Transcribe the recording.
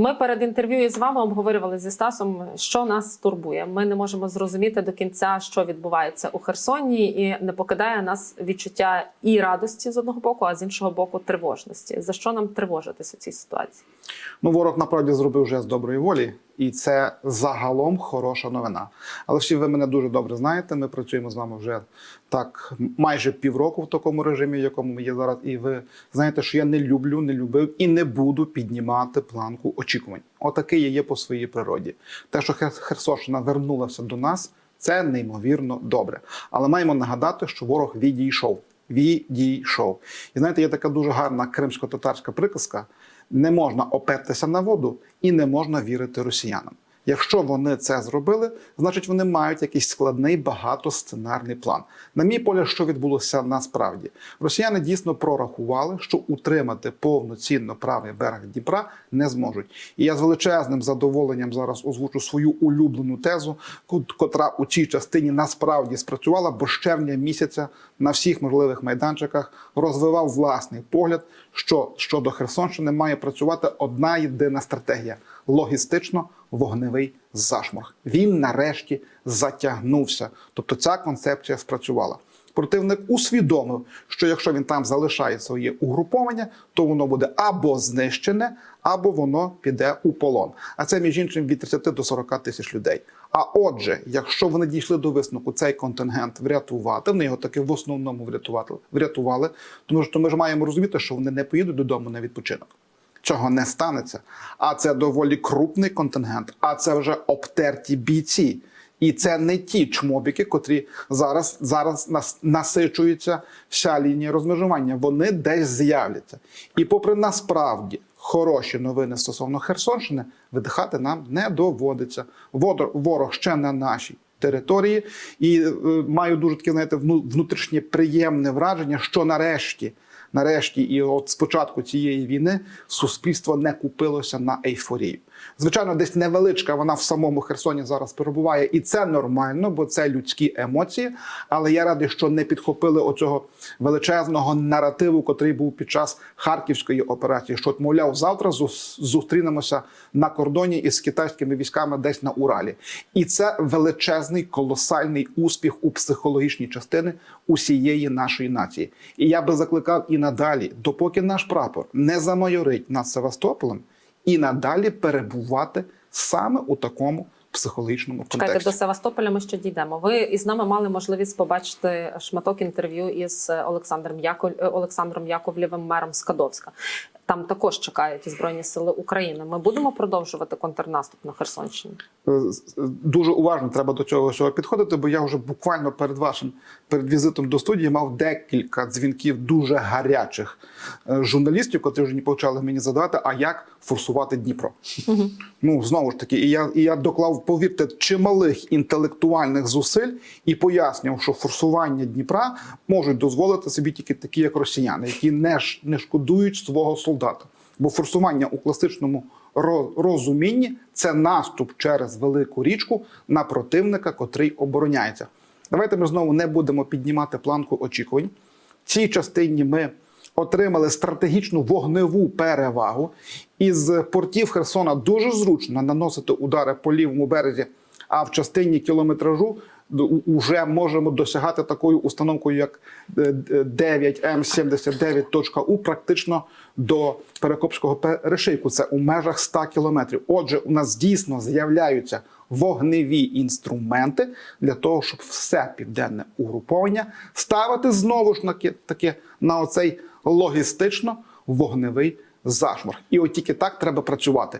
Ми перед інтерв'ю із вами обговорювали зі Стасом, що нас турбує. Ми не можемо зрозуміти до кінця, що відбувається у Херсоні, і не покидає нас відчуття і радості з одного боку, а з іншого боку, тривожності. За що нам тривожитись у цій ситуації? Ну, ворог насправді зробив вже з доброї волі, і це загалом хороша новина. Але всі ви мене дуже добре знаєте. Ми працюємо з вами вже так майже півроку в такому режимі, в якому ми є зараз. І ви знаєте, що я не люблю, не любив і не буду піднімати планку очікувань. Отакий я є по своїй природі. Те, що Хер- Херсонщина вернулася до нас, це неймовірно добре. Але маємо нагадати, що ворог відійшов. Відійшов. І знаєте, є така дуже гарна кримсько-татарська приказка: не можна опертися на воду і не можна вірити росіянам. Якщо вони це зробили, значить вони мають якийсь складний багатосценарний план. На мій погляд, що відбулося насправді, росіяни дійсно прорахували, що утримати повноцінно правий берег Дніпра не зможуть. І я з величезним задоволенням зараз озвучу свою улюблену тезу, кот- котра у цій частині насправді спрацювала, бо з червня місяця на всіх можливих майданчиках розвивав власний погляд, що щодо Херсонщини має працювати одна єдина стратегія логістично-вогневий зашморг. Він нарешті затягнувся. Тобто ця концепція спрацювала. Противник усвідомив, що якщо він там залишає своє угруповання, то воно буде або знищене, або воно піде у полон. А це між іншим від 30 до 40 тисяч людей. А отже, якщо вони дійшли до висновку цей контингент врятувати, вони його таки в основному врятувати врятували, тому що ми ж маємо розуміти, що вони не поїдуть додому на відпочинок. Цього не станеться. А це доволі крупний контингент, а це вже обтерті бійці. І це не ті чмобіки, котрі зараз, зараз нас, насичуються вся лінія розмежування. Вони десь з'являться. І попри насправді хороші новини стосовно Херсонщини, видихати нам не доводиться. Водор- Ворог ще на нашій території, і е, маю дуже таке, знаєте, внутрішнє приємне враження, що нарешті. Нарешті, і от з початку цієї війни суспільство не купилося на ейфорію. Звичайно, десь невеличка вона в самому Херсоні зараз перебуває, і це нормально, бо це людські емоції. Але я радий, що не підхопили оцього величезного наративу, котрий був під час харківської операції. Що, мовляв, завтра зустрінемося на кордоні із китайськими військами десь на Уралі, і це величезний колосальний успіх у психологічній частини усієї нашої нації. І я би закликав і надалі, допоки наш прапор не замайорить над Севастополем, і надалі перебувати саме у такому психологічному Чекайте, до Севастополя ми ще дійдемо. Ви із нами мали можливість побачити шматок інтерв'ю із Олександром Яко... е, Олександром Яковлєвим, мером Скадовська. Там також чекають і Збройні Сили України. Ми будемо продовжувати контрнаступ на Херсонщині. Е, дуже уважно треба до цього всього підходити, бо я вже буквально перед вашим перед візитом до студії мав декілька дзвінків дуже гарячих е, журналістів, котрі вже не почали мені задавати, а як форсувати Дніпро. Ну знову ж таки, і я, і я доклав, повірте, чималих інтелектуальних зусиль і пояснював, що форсування Дніпра можуть дозволити собі тільки такі, як росіяни, які не, не шкодують свого солдата. Бо форсування у класичному розумінні це наступ через велику річку на противника, котрий обороняється. Давайте ми знову не будемо піднімати планку очікувань. В цій частині ми отримали стратегічну вогневу перевагу. Із портів Херсона дуже зручно наносити удари по лівому березі, а в частині кілометражу вже можемо досягати такою установкою, як е, 9М79.У, практично до Перекопського перешийку. Це у межах 100 кілометрів. Отже, у нас дійсно з'являються вогневі інструменти для того, щоб все південне угруповання ставити знову ж таки на оцей логістично вогневий зашморг. І от тільки так треба працювати.